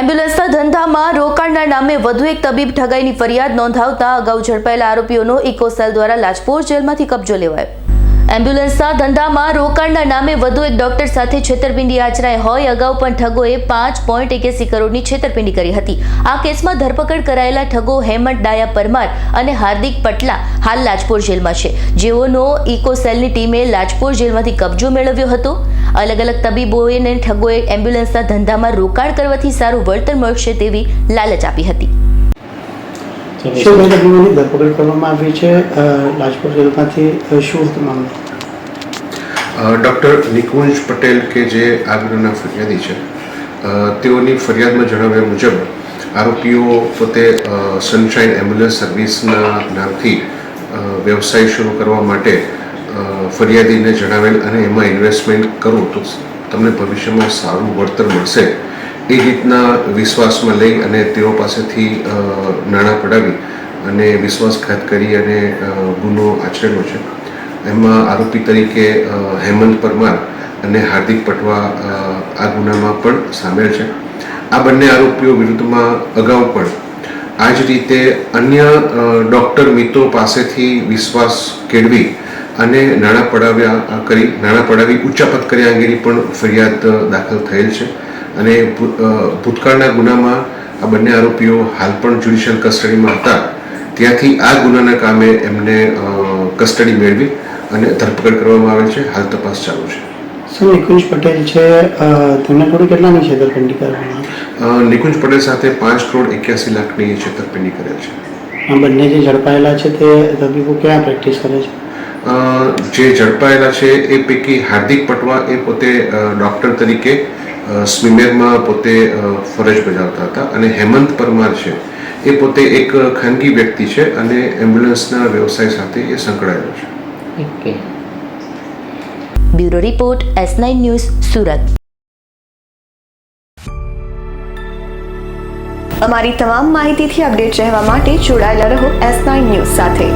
એમ્બ્યુલન્સના ધંધામાં રોકાણના નામે વધુ એક તબીબ ઠગાઈની ફરિયાદ નોંધાવતા અગાઉ ઝડપાયેલા આરોપીઓનો ઇકો સેલ દ્વારા લાજપોર જેલમાંથી કબજો લેવાયો. એમ્બ્યુલન્સના ધંધામાં રોકાણના નામે વધુ એક ડોક્ટર સાથે છેતરપિંડી આચરાઈ હોય, અગાઉ પણ ઠગોએ પાંચ પોઈન્ટ એક્યાસી કરોડની છેતરપિંડી કરી હતી. આ કેસમાં ધરપકડ કરાયેલા ઠગો હેમંત ડાયા પરમાર અને હાર્દિક પટલા હાલ લાજપોર જેલમાં છે. જેઓનો ઇકોસેલની ટીમે લાજપોર જેલમાંથી કબજો મેળવ્યો હતો. અલગ અલગ તબીબોએ અને ઠગોએ એમ્બ્યુલન્સના ધંધામાં રોકાણ કરવાથી સારું વળતર મળશે તેવી લાલચ આપી હતી. શું ભાઈ તકલીફોની ધરપકડ કરવામાં આવી છે? લાજપત જેલમાંથી શું હતું મામલો ડૉક્ટર નિકુંજ પટેલ કે જે આગળના ફરિયાદી છે તેઓની ફરિયાદમાં જણાવ્યા મુજબ આરોપીઓ પોતે સનશાઇન એમ્બ્યુલન્સ સર્વિસના નામથી વ્યવસાય શરૂ કરવા માટે ફરિયાદીને જણાવેલ અને એમાં ઇન્વેસ્ટમેન્ટ કરું તો તમને ભવિષ્યમાં સારું વળતર મળશે. એ રીતના વિશ્વાસમાં લઈ અને તેઓ પાસેથી નાણાં પડાવી અને વિશ્વાસઘાત કરી અને ગુનો આચરેલો છે. એમાં આરોપી તરીકે હેમંત પરમાર અને હાર્દિક પટવા આ ગુનામાં પણ સામેલ છે. આ બંને આરોપીઓ વિરુદ્ધમાં અગાઉ પણ આ જ રીતે અન્ય ડૉક્ટર મિત્રો પાસેથી વિશ્વાસ કેળવી અને નાણાં પડાવ્યા કરી, નાણાં પડાવી, ઉચ્ચાપત કર્યા અંગેની પણ ફરિયાદ દાખલ થયેલ છે. અને ભૂતકાળના ગુનામાં આ બંને આરોપીઓ હાલ પણ જ્યુડિશિયલ કસ્ટડીમાં હતા. ત્યાંથી આ ગુનાના કામે એમને કસ્ટડી મેળવી અને ધરપકડ કરવામાં આવેલ છે. હાલ તપાસ ચાલુ છે. સર નિકુંજ પટેલ છે તેમને થોડી કેટલાની છેતરપિંડી કરવામાં નિકુંજ પટેલ સાથે પાંચ કરોડ એક્યાસી લાખની છેતરપિંડી કરે છે. આ બંને જે ઝડપાયેલા છે તે તબીબો ક્યાં પ્રેક્ટિસ કરે છે? જે ઝડપાયેલા છે એ પૈકી હાર્દિક પટવા એ પોતે ડૉક્ટર તરીકે સ્વિમેરમાં પોતે ફરજ બજાવતા હતા અને હેમંત પરમાર છે એ પોતે એક ખાનગી વ્યક્તિ છે અને એમ્બ્યુલન્સના વ્યવસાય સાથે એ સંકળાયેલો છે. Okay bureau report S nine news Surat. અમારી તમામ માહિતીથી અપડેટ રહેવા માટે જોડાયેલા રહો એસ નાઇન ન્યૂઝ સાથે.